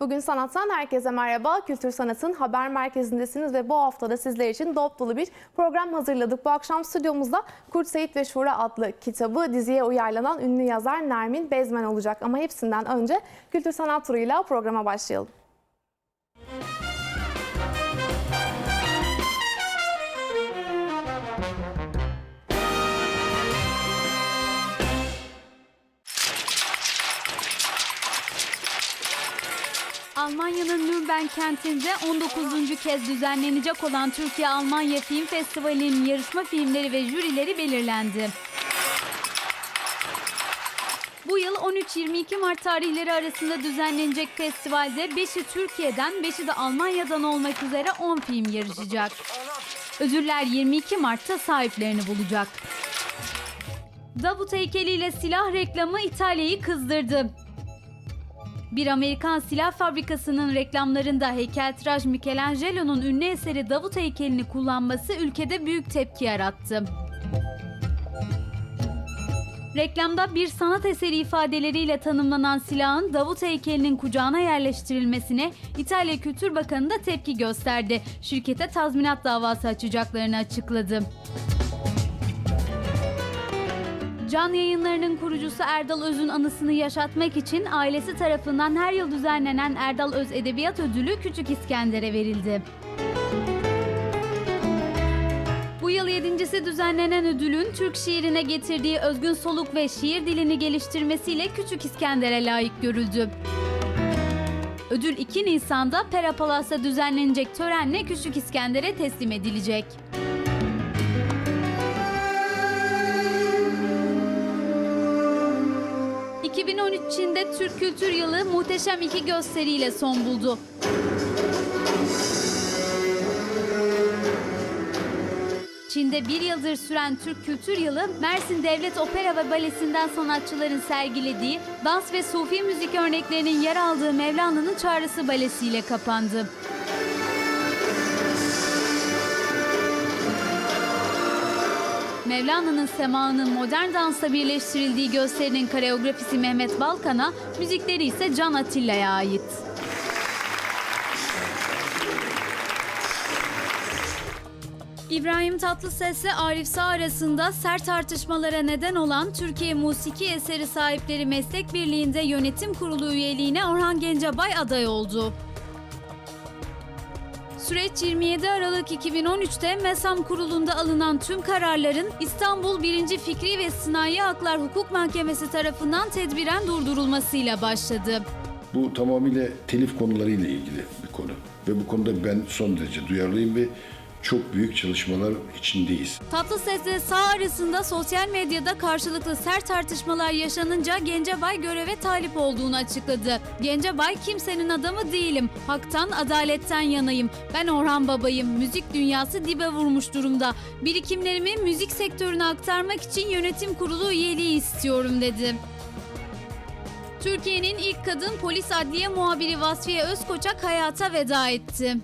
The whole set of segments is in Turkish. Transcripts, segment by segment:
Bugün Sanat'tan herkese merhaba. Kültür Sanat'ın haber merkezindesiniz ve bu hafta da sizler için dop dolu bir program hazırladık. Bu akşam stüdyomuzda Kurt Seyit ve Şura adlı kitabı diziye uyarlanan ünlü yazar Nermin Bezmen olacak. Ama hepsinden önce Kültür Sanat turuyla programa başlayalım. Almanya'nın Nürnberg kentinde 19. kez düzenlenecek olan Türkiye-Almanya Film Festivali'nin yarışma filmleri ve jürileri belirlendi. Bu yıl 13-22 Mart tarihleri arasında düzenlenecek festivalde 5'i Türkiye'den 5'i de Almanya'dan olmak üzere 10 film yarışacak. Ödüller 22 Mart'ta sahiplerini bulacak. Davut heykeliyle silah reklamı İtalya'yı kızdırdı. Bir Amerikan silah fabrikasının reklamlarında heykeltıraş Michelangelo'nun ünlü eseri Davut heykelini kullanması ülkede büyük tepki yarattı. Reklamda bir sanat eseri ifadeleriyle tanımlanan silahın Davut heykelinin kucağına yerleştirilmesine İtalya Kültür Bakanı da tepki gösterdi. Şirkete tazminat davası açacaklarını açıkladı. Can yayınlarının kurucusu Erdal Öz'ün anısını yaşatmak için ailesi tarafından her yıl düzenlenen Erdal Öz Edebiyat Ödülü Küçük İskender'e verildi. Bu yıl yedincisi düzenlenen ödülün Türk şiirine getirdiği özgün soluk ve şiir dilini geliştirmesiyle Küçük İskender'e layık görüldü. Ödül 2 Nisan'da Pera Palas'ta düzenlenecek törenle Küçük İskender'e teslim edilecek. ...2013 Çin'de Türk Kültür Yılı muhteşem iki gösteriyle son buldu. Çin'de bir yıldır süren Türk Kültür Yılı, Mersin Devlet Opera ve Balesi'nden sanatçıların sergilediği dans ve sufi müzik örneklerinin yer aldığı Mevlana'nın Çağrısı balesiyle kapandı. Mevlana'nın semağının modern dansla birleştirildiği gösterinin koreografisi Mehmet Balkan'a, müzikleri ise Can Atilla'ya ait. İbrahim Tatlıses ile Arif Sağ arasında sert tartışmalara neden olan Türkiye Musiki Eseri Sahipleri Meslek Birliği'nde yönetim kurulu üyeliğine Orhan Gencebay aday oldu. Süreç 27 Aralık 2013'te MESAM kurulunda alınan tüm kararların İstanbul 1. Fikri ve Sinayi Haklar Hukuk Mahkemesi tarafından tedbiren durdurulmasıyla başladı. Bu tamamıyla telif konularıyla ilgili bir konu. Ve bu konuda ben son derece duyarlıyım ve çok büyük çalışmalar içindeyiz. Tatlıses ile Sağ arasında sosyal medyada karşılıklı sert tartışmalar yaşanınca Gencebay göreve talip olduğunu açıkladı. Gencebay kimsenin adamı değilim. Haktan, adaletten yanayım. Ben Orhan Babayım. Müzik dünyası dibe vurmuş durumda. Birikimlerimi müzik sektörüne aktarmak için yönetim kurulu üyeliği istiyorum dedi. Türkiye'nin ilk kadın polis adliye muhabiri Vasfiye Özkoçak hayata veda etti.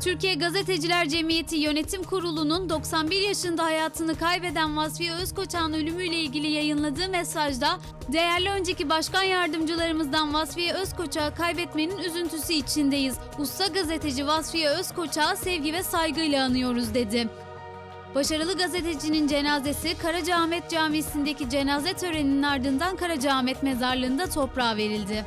Türkiye Gazeteciler Cemiyeti Yönetim Kurulu'nun 91 yaşında hayatını kaybeden Vasfiye Özkoçak'ın ölümüyle ilgili yayınladığı mesajda değerli önceki başkan yardımcılarımızdan Vasfiye Özkoçak'ı kaybetmenin üzüntüsü içindeyiz. Usta gazeteci Vasfiye Özkoçak'ı sevgi ve saygıyla anıyoruz dedi. Başarılı gazetecinin cenazesi Karacaahmet Camisi'ndeki cenaze töreninin ardından Karacaahmet Mezarlığı'nda toprağa verildi.